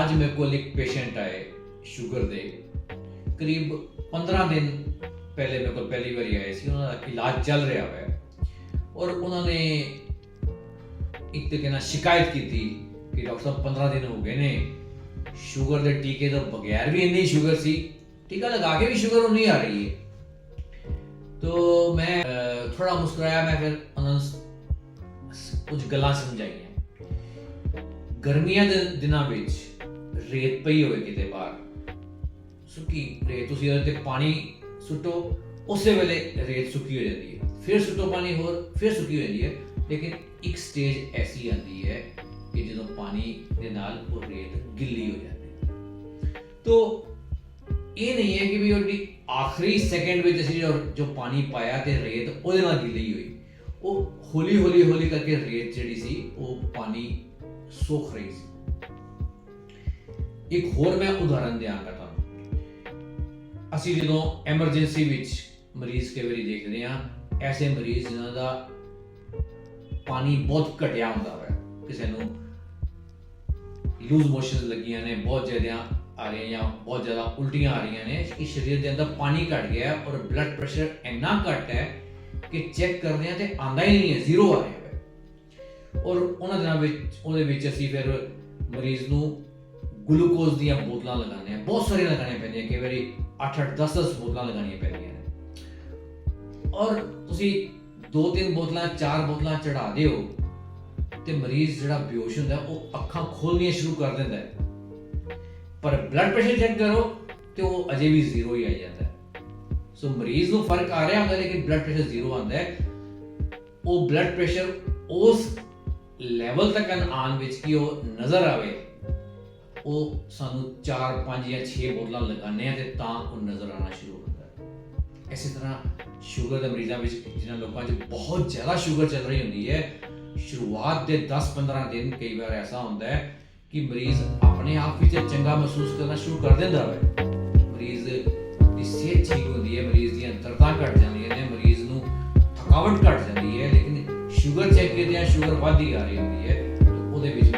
ਅੱਜ ਮੇਰੇ ਕੋਲ ਇੱਕ ਪੇਸ਼ੈਂਟ ਆਏ ਸ਼ੂਗਰ ਦੇ। ਕਰੀਬ 15 ਦਿਨ ਪਹਿਲੇ ਮੇਰੇ ਕੋਲ ਪਹਿਲੀ ਵਾਰੀ ਆਏ ਸੀ, ਉਹਨਾਂ ਦਾ ਇਲਾਜ ਚੱਲ ਰਿਹਾ ਹੈ ਔਰ ਉਹਨਾਂ ਨੇ ਇੱਕ ਤੇ ਕਿਨਾ ਸ਼ਿਕਾਇਤ ਕੀਤੀ ਕਿ ਡਾਕਟਰ ਸਾਹਿਬ 15 ਦਿਨ ਹੋ ਗਏ ਨੇ। ਸ਼ੂਗਰ ਦੇ ਟੀਕੇ ਤੋਂ ਬਗੈਰ ਵੀ ਇੰਨੀ ਸ਼ੂਗਰ ਸੀ। ਟੀਕਾ ਲਗਾ ਕੇ ਵੀ ਸ਼ੂਗਰ ਉਹ ਨਹੀਂ ਆ ਰਹੀ ਹੈ। ਤੋ ਮੈਂ ਥੋੜਾ ਮੁਸਕਰਾਇਆ, ਮੈਂ ਫਿਰ ਉਹਨਾਂ ਨੂੰ ਕੁਝ ਗੱਲਾਂ ਸਮਝਾਈਆਂ। ਗਰਮੀਆਂ ਦੇ ਦਿਨਾਂ ਵਿੱਚ ਰੇਤ ਪਈ ਹੋਵੇ ਕਿਤੇ ਬਾਹਰ। ਸੁੱਕੀ ਰੇਤ, ਤੁਸੀਂ ਉਹਦੇ ਤੇ ਪਾਣੀ ਸੁੱਟੋ, ਉਸੇ ਵੇਲੇ ਰੇਤ ਸੁੱਕੀ ਹੋ ਜਾਂਦੀ ਹੈ। ਫਿਰ ਸੁੱਟੋ ਪਾਣੀ ਹੋਰ, ਫਿਰ ਸੁੱਕੀ ਹੋ ਜਾਂਦੀ ਹੈ। ਲੇਕਿਨ ਇੱਕ ਸਟੇਜ ਐਸੀ ਆਉਂਦੀ ਹੈ ਕਿ ਜਦੋਂ ਪਾਣੀ ਦੇ ਨਾਲ ਉਹ ਰੇਤ ਗਿੱਲੀ ਹੋ ਜਾਂਦੀ ਹੈ। ਤੋ ਇਹ ਨਹੀਂ ਹੈ ਕਿ ਵੀ ਉਹਦੀ ਆਖਰੀ ਸੈਕਿੰਡ ਵਿੱਚ ਅਸੀਂ ਜੋ ਪਾਣੀ ਪਾਇਆ ਤੇ ਰੇਤ ਉਹਦੇ ਨਾਲ ਗਿੱਲੀ ਹੋਈ। ਉਹ ਹੌਲੀ ਹੌਲੀ ਹੌਲੀ ਕਰਕੇ ਰੇਤ ਜਿਹੜੀ ਸੀ, ਉਹ ਪਾਣੀ ਸੋਖ ਰਹੀ ਸੀ। ਇੱਕ ਹੋਰ ਮੈਂ ਉਦਾਹਰਨ ਦਿਆਂਗਾ ਤੁਹਾਨੂੰ ਅਸੀਂ ਜਦੋਂ ਐਮਰਜੈਂਸੀ ਵਿੱਚ ਮਰੀਜ਼ ਕਈ ਵਾਰੀ ਦੇਖਦੇ ਹਾਂ, ਐਸੇ ਮਰੀਜ਼ ਜਿਨ੍ਹਾਂ ਦਾ ਪਾਣੀ ਬਹੁਤ ਘਟਿਆ ਹੁੰਦਾ ਹੈ ਕਿਸੇ ਨੂੰ ਲੂਜ਼ ਮੋਸ਼ਨਸ ਲੱਗੀਆਂ ਨੇ, ਬਹੁਤ ਜ਼ਿਆਦਾ ਆ ਰਹੀਆਂ ਜਾਂ ਬਹੁਤ ਜ਼ਿਆਦਾ ਉਲਟੀਆਂ ਆ ਰਹੀਆਂ ਨੇ ਕਿ ਸਰੀਰ ਦੇ ਅੰਦਰ ਪਾਣੀ ਘਟ ਗਿਆ ਹੈ ਔਰ ਬਲੱਡ ਪ੍ਰੈਸ਼ਰ ਇੰਨਾ ਘੱਟ ਹੈ ਕਿ ਚੈੱਕ ਕਰਦੇ ਆ ਤੇ ਆਂਦਾ ਹੀ ਨਹੀਂ ਹੈ ਜ਼ੀਰੋ ਆ ਰਿਹਾ ਹੈ। ਔਰ ਉਹਨਾਂ ਦਿਨਾਂ ਵਿੱਚ, ਉਹਦੇ ਵਿੱਚ ਅਸੀਂ ਫਿਰ ਮਰੀਜ਼ ਨੂੰ ਗਲੂਕੋਜ਼ ਦੀਆਂ ਬੋਤਲਾਂ ਲਗਾਉਂਦੇ ਆ। ਬਹੁਤ ਸਾਰੀਆਂ ਲਗਾਉਣੀਆਂ ਪੈਂਦੀਆਂ, ਕਈ ਵਾਰੀ 8-8 10-10 ਬੋਤਲਾਂ ਲਗਾਉਣੀਆਂ ਪੈਂਦੀਆਂ ਨੇ। ਔਰ ਤੁਸੀਂ ਦੋ ਤਿੰਨ ਬੋਤਲਾਂ, ਚਾਰ ਬੋਤਲਾਂ ਚੜਾ ਦਿਓ ਤੇ ਮਰੀਜ਼ ਜਿਹੜਾ ਬੇਹੋਸ਼ ਹੁੰਦਾ, ਉਹ ਅੱਖਾਂ ਖੋਲਣੀਆਂ ਸ਼ੁਰੂ ਕਰ ਦਿੰਦਾ ਹੈ। ਪਰ ਬਲੱਡ ਪ੍ਰੈਸ਼ਰ ਚੈੱਕ ਕਰੋ ਤੇ ਉਹ ਅਜੇ ਵੀ ਜ਼ੀਰੋ ਹੀ ਆਈ ਜਾਂਦਾ ਹੈ। ਸੋ ਮਰੀਜ਼ ਨੂੰ ਫ਼ਰਕ ਆ ਰਿਹਾ ਹੁੰਦਾ, ਲੇਕਿਨ ਬਲੱਡ ਪ੍ਰੈਸ਼ਰ ਜ਼ੀਰੋ ਆਉਂਦਾ ਹੈ। ਉਹ ਬਲੱਡ ਪ੍ਰੈਸ਼ਰ ਉਸ ਲੈਵਲ ਤੱਕ ਆਉਣ ਵਿੱਚ ਕਿ ਉਹ ਨਜ਼ਰ ਆਵੇ। ਉਹ ਸਾਨੂੰ 4 5 ਜਾਂ 6 ਬੋਤਲਾਂ ਲਗਾਉਂਦੇ ਆ ਤੇ ਤਾਂ ਉਹ ਨਜ਼ਰ ਆਉਣਾ ਸ਼ੁਰੂ ਹੁੰਦਾ ਹੈ। ਇਸੇ ਤਰ੍ਹਾਂ ਸ਼ੂਗਰ ਦੇ ਮਰੀਜ਼ਾਂ ਵਿੱਚ ਜਿਹਨਾਂ ਲੋਕਾਂ 'ਚ ਬਹੁਤ ਜ਼ਿਆਦਾ ਸ਼ੂਗਰ ਚੱਲ ਰਹੀ ਹੁੰਦੀ ਹੈ, ਸ਼ੁਰੂਆਤ ਦੇ 10-15 ਦਿਨ ਕਈ ਵਾਰ ਐਸਾ ਹੁੰਦਾ ਹੈ ਕਿ ਮਰੀਜ਼ ਆਪਣੇ ਆਪ ਵਿੱਚ ਚੰਗਾ ਮਹਿਸੂਸ ਕਰਨਾ ਸ਼ੁਰੂ ਕਰ ਦਿੰਦਾ ਹੈ ਮਰੀਜ਼ ਦੀ ਸਿਹਤ ਠੀਕ ਹੁੰਦੀ ਹੈ, ਮਰੀਜ਼ ਦੀਆਂ ਦਰਦਾਂ ਘਟ ਜਾਂਦੀਆਂ ਨੇ, ਮਰੀਜ਼ ਨੂੰ ਥਕਾਵਟ ਘਟ ਜਾਂਦੀ ਹੈ, ਲੇਕਿਨ ਸ਼ੂਗਰ ਚੈੱਕ ਕਰਦੇ ਆ ਸ਼ੂਗਰ ਵੱਧਦੀ ਆ ਰਹੀ ਹੁੰਦੀ ਹੈ, ਉਹਦੇ ਵਿੱਚ